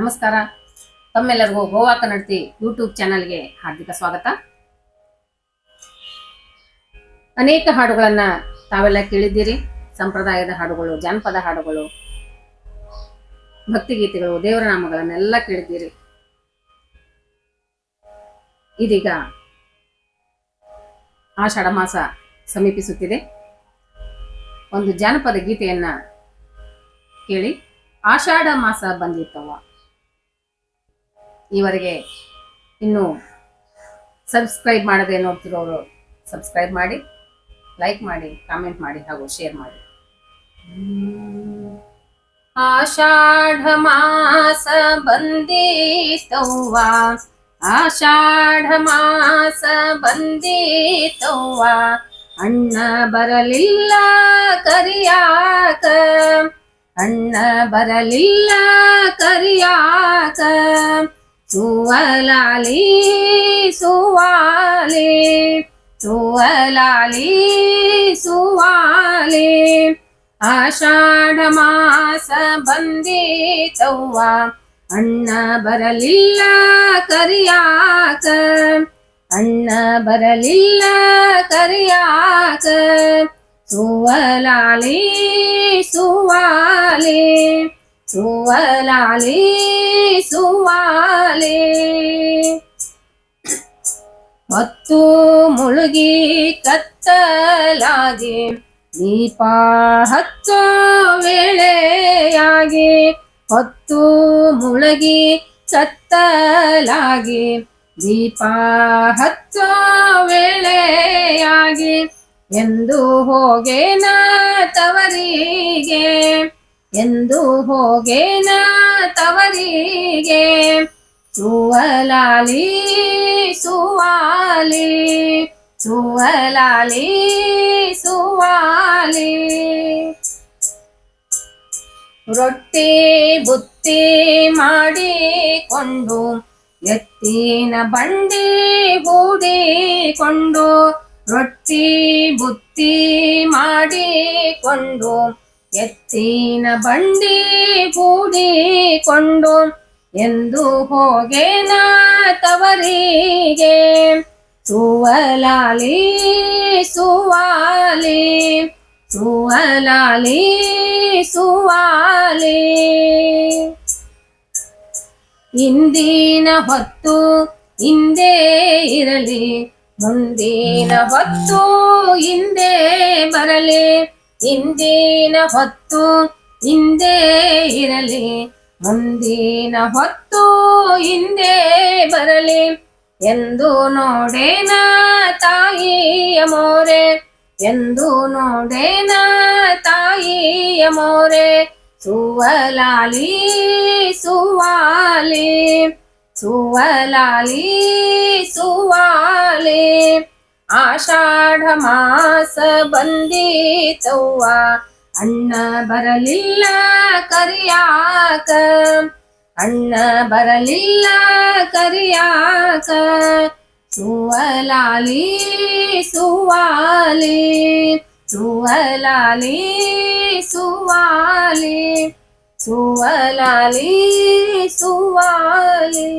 ನಮಸ್ಕಾರ. ತಮ್ಮೆಲ್ಲರಿಗೂ ಗೋವಾ ಕನ್ನಡತಿ ಯೂಟ್ಯೂಬ್ ಚಾನಲ್ಗೆ ಹಾರ್ದಿಕ ಸ್ವಾಗತ. ಅನೇಕ ಹಾಡುಗಳನ್ನ ತಾವೆಲ್ಲ ಕೇಳಿದ್ದೀರಿ. ಸಂಪ್ರದಾಯದ ಹಾಡುಗಳು, ಜಾನಪದ ಹಾಡುಗಳು, ಭಕ್ತಿಗೀತೆಗಳು, ದೇವರ ನಾಮಗಳನ್ನೆಲ್ಲ ಕೇಳಿದ್ದೀರಿ. ಇದೀಗ ಆಷಾಢ ಮಾಸ ಸಮೀಪಿಸುತ್ತಿದೆ. ಒಂದು ಜಾನಪದ ಗೀತೆಯನ್ನ ಕೇಳಿ. ಆಷಾಢ ಮಾಸ ಬಂದಿತ್ತವ ಈವರೆಗೆ ಇನ್ನು ಸಬ್ಸ್ಕ್ರೈಬ್ ಮಾಡದೆ ನೋಡ್ತಿರೋರು ಸಬ್ಸ್ಕ್ರೈಬ್ ಮಾಡಿ ಲೈಕ್ ಮಾಡಿ ಕಾಮೆಂಟ್ ಮಾಡಿ ಹಾಗೂ ಶೇರ್ ಮಾಡಿ. ಆಷಾಢ ಮಾಸ ಬಂದಿತವ್ವ, ಆಷಾಢ ಮಾಸ ಬಂದಿತವ್ವ, ಅಣ್ಣ ಬರಲಿಲ್ಲ ಕರಿಯಾಕ, ಅಣ್ಣ ಸುವಲಾಲಿ, ಸುವಾಲಿ ಸುವಲಾಲಿ, ಸುವಾಲಿ. ಆಷಾಢ ಮಾಸ ಬಂದಿತವ್ವ ಅಣ್ಣ ಬರಲಿಲ್ಲ ಕರಿಯಾಕ, ಅಣ್ಣ ಬರಲಿಲ್ಲ ಕರಿಯಾಕ. ಸುವಲಾಲಿ, ಸುವಾಲಿ ಸುವಲಾಲಿ ಸುವಾಲಿ ಹೊತ್ತು ಮುಳುಗಿ ಕತ್ತಲಾಗಿ ದೀಪ ಹಚ್ಚೋ ವೇಳೆಯಾಗಿ, ಹೊತ್ತು ಮುಳುಗಿ ಕತ್ತಲಾಗಿ ದೀಪ ಹಚ್ಚೋ ವೇಳೆಯಾಗಿ, ಎಂದು ಹೋಗೇನ ತವರಿಗೆ. ಎಂದು ಹೋಗೇನ ತವರಿಗೆ? ಸುವಲಾಲಿ, ಸುವಾಲಿ ಸುವಲಾಲಿ, ಸುವಾಲಿ. ರೊಟ್ಟಿ, ಬುತ್ತಿ ಮಾಡಿಕೊಂಡು, ಎತ್ತಿನ ಬಂಡಿ ಹೂಡಿಕೊಂಡು, ರೊಟ್ಟಿ, ಬುತ್ತಿ ಮಾಡಿಕೊಂಡು ಎತ್ತಿನ ಬಂಡಿ ಕೂಡಿಕೊಂಡು ಎಂದು ಹೋಗೇನ ತವರಿಗೆ? ಸುವಲಾಲಿ, ಸುವಾಲಿ ಸುವಲಾಲಿ, ಸುವಾಲಿ. ಇಂದಿನ ಹೊತ್ತು ಹಿಂದೆ ಇರಲಿ, ಮುಂದಿನ ಹೊತ್ತು ಹಿಂದೆ ಇಂದಿನ ಹೊತ್ತು ಹಿಂದೆ ಇರಲಿ, ಮುಂದಿನ ಹೊತ್ತು ಹಿಂದೆ ಬರಲಿ ಎಂದು ನೋಡೇನ ತಾಯಿಯ ಮೋರೆ ಎಂದು ನೋಡೇನ ತಾಯಿಯ ಮೋರೆ ಸುವಲಾಲಿ, ಸುವಾಲಿ ಸುವಲಾಲಿ, ಸುವಾಲಿ. ಆಷಾಢ ಮಾಸ ಬಂದಿತವ್ವ ಅಣ್ಣ ಬರಲಿಲ್ಲ ಕರಿಯಾಕ ಅಣ್ಣ ಬರಲಿಲ್ಲ ಕರಿಯಾಕ ಸುವಲಾಲಿ ಸುವಾಲಿ ಸುವಲಾಲಿ ಸುವಾಲಿ ಸುವಲಾಲಿ ಸುವಾಲಿ